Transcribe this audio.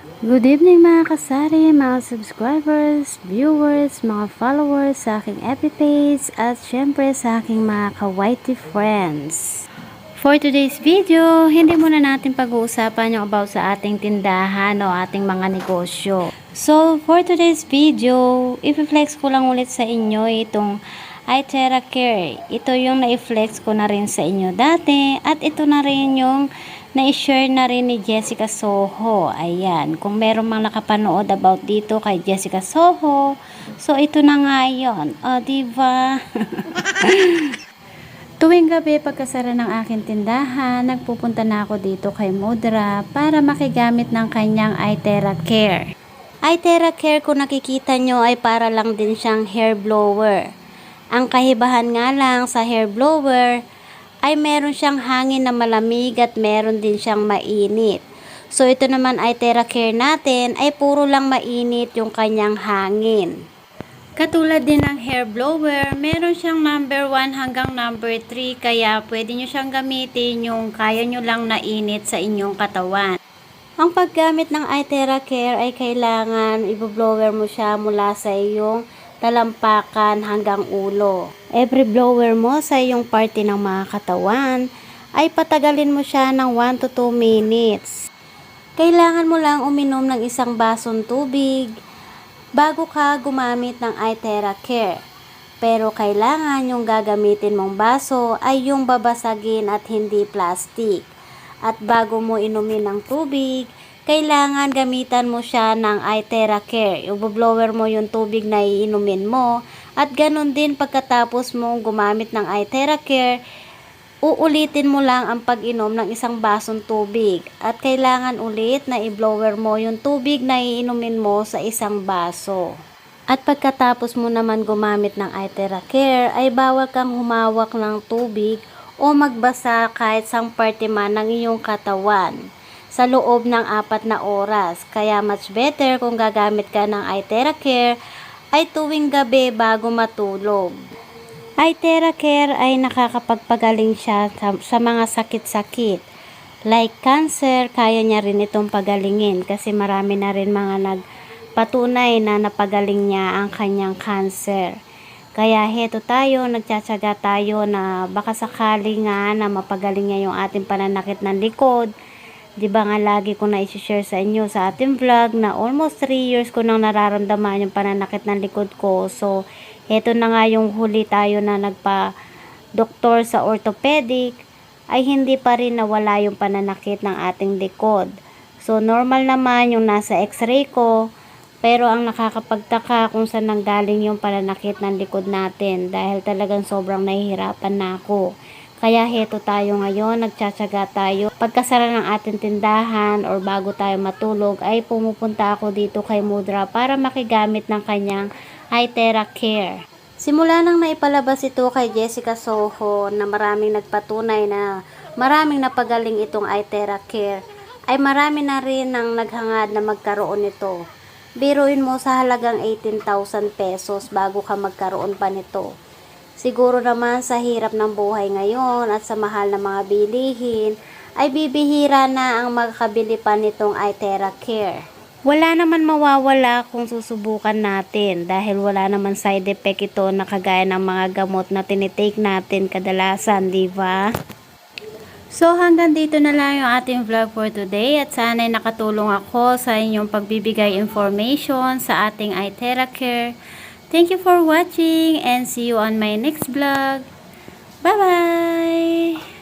Good evening mga kasari, mga subscribers, viewers, mga followers sa aking FB page at syempre sa aking mga kawaiti friends. For today's video, hindi muna natin pag-uusapan yung about sa ating tindahan o ating mga negosyo. So, for today's video, i-flex ko lang ulit sa inyo itong iTerra Care. Ito yung na-flex ko na rin sa inyo dati at ito na rin yung na-share na rin ni Jessica Soho. Ayan, kung meron mang nakapanood about dito kay Jessica Soho, so ito na nga yun. O, diba? Tuwing gabi pagkasara ng aking tindahan, nagpupunta na ako dito kay Mudra para makigamit ng kanyang iTerra Care. iTerra Care kung nakikita nyo ay para lang din siyang hair blower. Ang kahibahan nga lang sa hair blower ay meron siyang hangin na malamig at meron din siyang mainit. So ito naman ay TerraCare natin ay puro lang mainit yung kanyang hangin. Katulad din ng hair blower, meron siyang number 1 hanggang number 3 kaya pwede nyo siyang gamitin yung kaya nyo lang na init sa inyong katawan. Ang paggamit ng iTerra Care ay kailangan i-blower mo siya mula sa iyong talampakan hanggang ulo. Every blower mo sa iyong parte ng mga katawan ay patagalin mo siya ng 1 to 2 minutes. Kailangan mo lang uminom ng isang basong tubig bago ka gumamit ng iTerra Care. Pero kailangan yung gagamitin mong baso ay yung babasagin at hindi plastic. At bago mo inumin ng tubig, kailangan gamitan mo siya ng iTerra Care. Iboblower mo yung tubig na iinumin mo. At ganun din pagkatapos mong gumamit ng iTerra Care, uulitin mo lang ang pag-inom ng isang basong tubig. At kailangan ulit na i-blower mo yung tubig na iinumin mo sa isang baso. At pagkatapos mo naman gumamit ng iTerra Care, ay bawal kang humawak ng tubig o magbasa kahit sang parte man ng iyong katawan sa loob ng apat na oras. Kaya much better kung gagamit ka ng iTerra Care ay tuwing gabi bago matulog. iTerra Care ay nakakapagpagaling siya sa, sa mga sakit-sakit. Like cancer, kaya niya rin itong pagalingin kasi marami na rin mga nagpatunay na napagaling niya ang kanyang cancer. Kaya heto tayo, nagtsatsaga tayo na baka sakali nga na mapagaling niya yung ating pananakit ng likod. Di ba nga lagi ko na isi-share sa inyo sa ating vlog na almost 3 years ko nang nararamdaman yung pananakit ng likod ko. So, heto na nga yung huli tayo na nagpa doktor sa orthopedic ay hindi pa rin nawala yung pananakit ng ating likod. So, normal naman yung nasa x-ray ko, pero ang nakakapagtaka kung saan nanggaling yung pananakit ng likod natin dahil talagang sobrang nahihirapan na ako. Kaya heto tayo ngayon, nagtsatsaga tayo. Pagkasara ng ating tindahan or bago tayo matulog ay pumupunta ako dito kay Mudra para makigamit ng kanyang iTerra Care. Simula nang naipalabas ito kay Jessica Soho na maraming nagpatunay na maraming napagaling itong iTerra Care ay marami na rin ang naghangad na magkaroon nito. Biruin mo sa halagang 18,000 pesos bago ka magkaroon pa nito. Siguro naman sa hirap ng buhay ngayon at sa mahal na mga bilihin, ay bibihira na ang makakabili pa nitong iTerra Care. Wala naman mawawala kung susubukan natin dahil wala naman side effect ito na kagaya ng mga gamot na tinitake natin kadalasan, di ba? So hanggang dito na lang yung ating vlog for today at sana'y nakatulong ako sa inyong pagbibigay information sa ating iTerra Care. Thank you for watching and see you on my next vlog. Bye-bye!